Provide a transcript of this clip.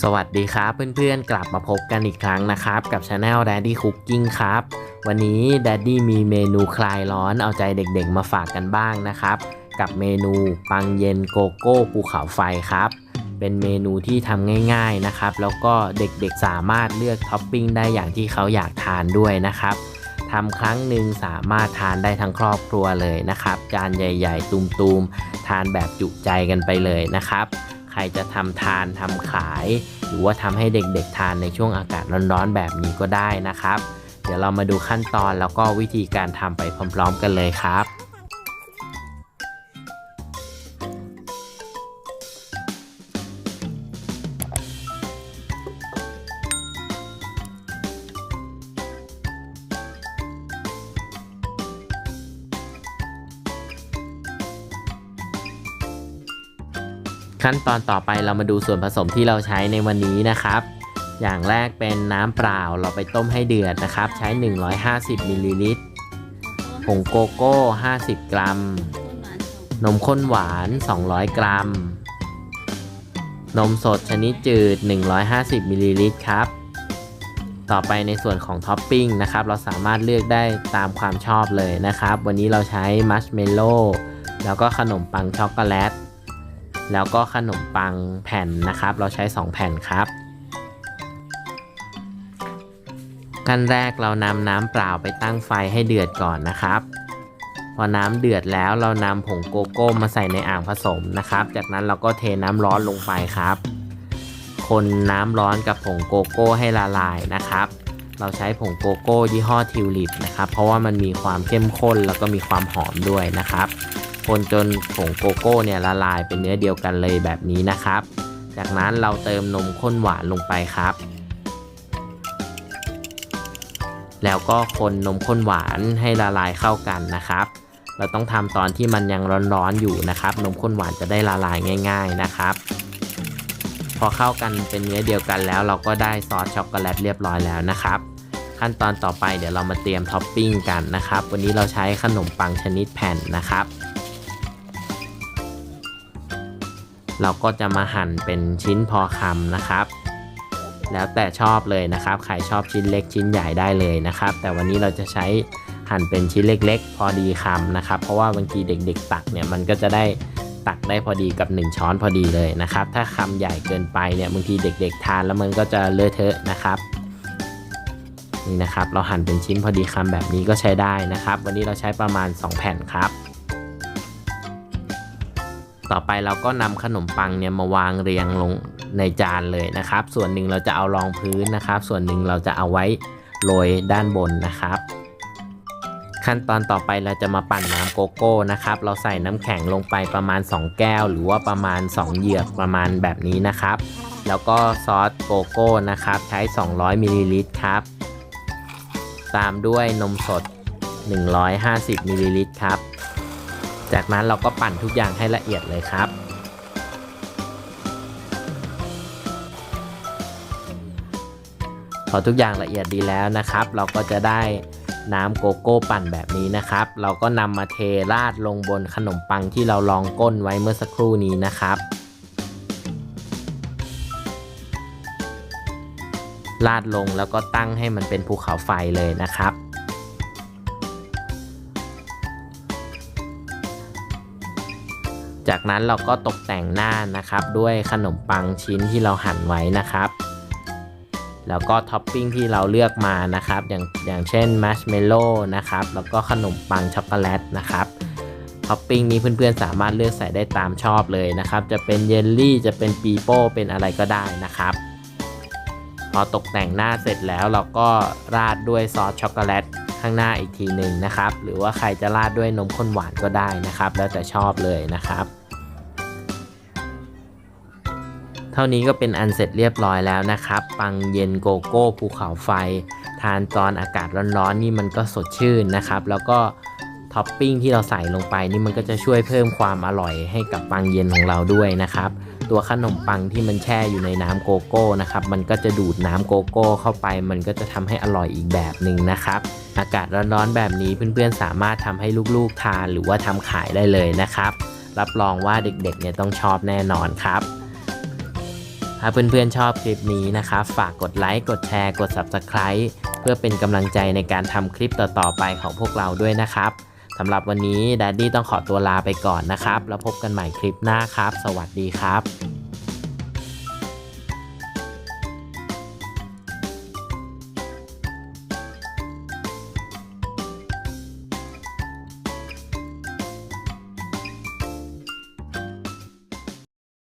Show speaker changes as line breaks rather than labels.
สวัสดีครับเพื่อนๆกลับมาพบกันอีกครั้งนะครับ กับช anel Daddy Cooking ครับ วันนี้ Daddy มีเมนูคลายร้อนเอาใจเด็กๆมาฝากกันบ้างนะครับ กับเมนูปังเย็นโกโก้ภูเขาไฟครับ เป็นเมนูที่ทำง่ายๆนะครับ แล้วก็เด็กๆสามารถเลือกท็อปปิ้งได้อย่างที่เขาอยากทานด้วยนะครับทำครั้งหนึ่งสามารถทานได้ทั้งครอบครัวเลยนะครับจานใหญ่ ๆตุมๆทานแบบจุใจกันไปเลยนะครับ ใครจะทำทานทำขาย หรือว่าทำให้เด็กๆทานในช่วงอากาศร้อนๆแบบนี้ก็ได้นะครับ เดี๋ยวเรามาดูขั้นตอนแล้วก็วิธีการทำไปพร้อม ๆ กันเลยครับ ขั้นตอนต่อไปเรามาดูส่วนผสมที่เราใช้ในวันนี้นะครับ อย่างแรกเป็นน้ำเปล่าเราไปต้มให้เดือดนะครับ ใช้ 150มิลลิลิตรผงโกโก้ 50 กรัม นมข้นหวาน 200 กรัม นมสดชนิดจืด 150มิลลิลิตรครับ ต่อไปในส่วนของท็อปปิ้งนะครับ เราสามารถเลือกได้ตามความชอบเลยนะครับ วันนี้เราใช้มัชเมลโล่แล้วก็ขนมปังช็อกโกแลต แล้วก็ขนมปังแผ่นนะครับ เราใช้ 2 แผ่นครับ ขั้นแรกเรานำน้ำเปล่าไปตั้งไฟให้เดือดก่อนนะครับ พอน้ำเดือดแล้วเรานำผงโกโก้มาใส่ในอ่างผสมนะครับ จากนั้นเราก็เทน้ำร้อนลงไปครับ คนน้ำร้อนกับผงโกโก้ให้ละลายนะครับเราใช้ผงโกโก้ยี่ห้อทิวลิปนะครับ เพราะว่ามันมีความเข้มข้นแล้วก็มีความหอมด้วยนะครับ คนจนผงโกโก้เนี่ยละลายเป็นเนื้อเดียวกันเลยแบบนี้นะครับ จากนั้นเราเติมนมข้นหวานลงไปครับ แล้วก็คนนมข้นหวานให้ละลายเข้ากันนะครับ เราต้องทำตอนที่มันยังร้อนๆอยู่นะครับ นมข้นหวานจะได้ละลายง่าย ๆนะครับ พอเข้ากันเป็นเนื้อเดียวกันแล้ว เราก็ได้ซอสช็อกโกแลตเรียบร้อยแล้วนะครับขั้นตอนต่อไปเดี๋ยวเรามาเตรียมท็อปปิ้งกันนะครับ วันนี้เราใช้ขนมปังชนิดแผ่นนะครับ เราก็จะมาหั่นเป็นชิ้นพอคำนะครับ แล้วแต่ชอบเลยนะครับ ใครชอบชิ้นเล็กชิ้นใหญ่ได้เลยนะครับ แต่วันนี้เราจะใช้หั่นเป็นชิ้นเล็ก ๆ พอดีคำนะครับ เพราะว่าบางทีเด็ก ๆ ตักเนี่ยมันก็จะได้ตักได้พอดีกับ 1 ช้อนพอดีเลยนะครับ ถ้าคำใหญ่เกินไปเนี่ยบางทีเด็ก ๆ ทานแล้วมันก็จะเลอะเทอะนะครับนี่นะครับ เราหั่นเป็นชิ้นพอดีคำแบบนี้ก็ใช้ได้นะครับ วันนี้เราใช้ประมาณ 2 แผ่นครับ ต่อไปเราก็นำขนมปังเนี่ยมาวางเรียงลงในจานเลยนะครับ ส่วนหนึ่งเราจะเอารองพื้นนะครับ ส่วนหนึ่งเราจะเอาไว้โรยด้านบนนะครับ ขั้นตอนต่อไปเราจะมาปั่นน้ำโกโก้นะครับ เราใส่น้ำแข็งลงไปประมาณ 2 แก้ว หรือว่าประมาณ 2 เหยือกประมาณแบบนี้นะครับ แล้วก็ซอสโกโก้นะครับ ใช้ 200มิลลิลิตรครับ ตามด้วยนมสด 150มิลลิลิตรครับ จากนั้นเราก็ปั่นทุกอย่างให้ละเอียดเลยครับ พอทุกอย่างละเอียดดีแล้วนะครับ เราก็จะได้น้ำโกโก้ปั่นแบบนี้นะครับ เราก็นำมาเทราดลงบนขนมปังที่เราลองก้นไว้เมื่อสักครู่นี้นะครับ ราดลงแล้วก็ตั้งให้มันเป็นภูเขาไฟเลยนะครับ จากนั้นเราก็ตกแต่งหน้านะครับ ด้วยขนมปังชิ้นที่เราหั่นไว้นะครับ แล้วก็ท็อปปิ้งที่เราเลือกมานะครับ อย่างอย่างเช่นมัชเมลโล่นะครับ แล้วก็ขนมปังช็อกโกแลตนะครับท็อปปิ้งนี้เพื่อนๆสามารถเลือกใส่ได้ตามชอบเลยนะครับ จะเป็นเยลลี่จะเป็นปีโป้เป็นอะไรก็ได้นะครับ พอตกแต่งหน้าเสร็จแล้วเราก็ราดด้วยซอสช็อกโกแลตข้างหน้าอีกทีหนึ่งนะครับ หรือว่าใครจะราดด้วยนมข้นหวานก็ได้นะครับ แล้วแต่ชอบเลยนะครับ เท่านี้ก็เป็นอันเสร็จเรียบร้อยแล้วนะครับ ปังเย็นโกโก้ภูเขาไฟ ทานตอนอากาศร้อนๆนี่มันก็สดชื่นนะครับ แล้วก็ท็อปปิ้งที่เราใส่ลงไปนี่มันก็จะช่วยเพิ่มความอร่อยให้กับปังเย็นของเราด้วยนะครับ ตัวขนมปังที่มันแช่อยู่ในน้ำโกโก้นะครับมันก็จะดูดน้ำโกโก้เข้าไป มันก็จะทำให้อร่อยอีกแบบหนึ่งนะครับ อากาศร้อนๆแบบนี้เพื่อนๆสามารถทำให้ลูกๆทานหรือว่าทำขายได้เลยนะครับ รับรองว่าเด็กๆเนี่ยต้องชอบแน่นอนครับ ถ้าเพื่อนๆชอบคลิปนี้นะครับ ฝากกดไลค์ กดแชร์ กด Subscribe เพื่อเป็นกำลังใจในการทำคลิปต่อๆไปของพวกเราด้วยนะครับสำหรับวันนี้แดดดี้ต้องขอตัวลาไปก่อนนะครับ แล้วพบกันใหม่คลิปหน้าครับ สวัสดีครับ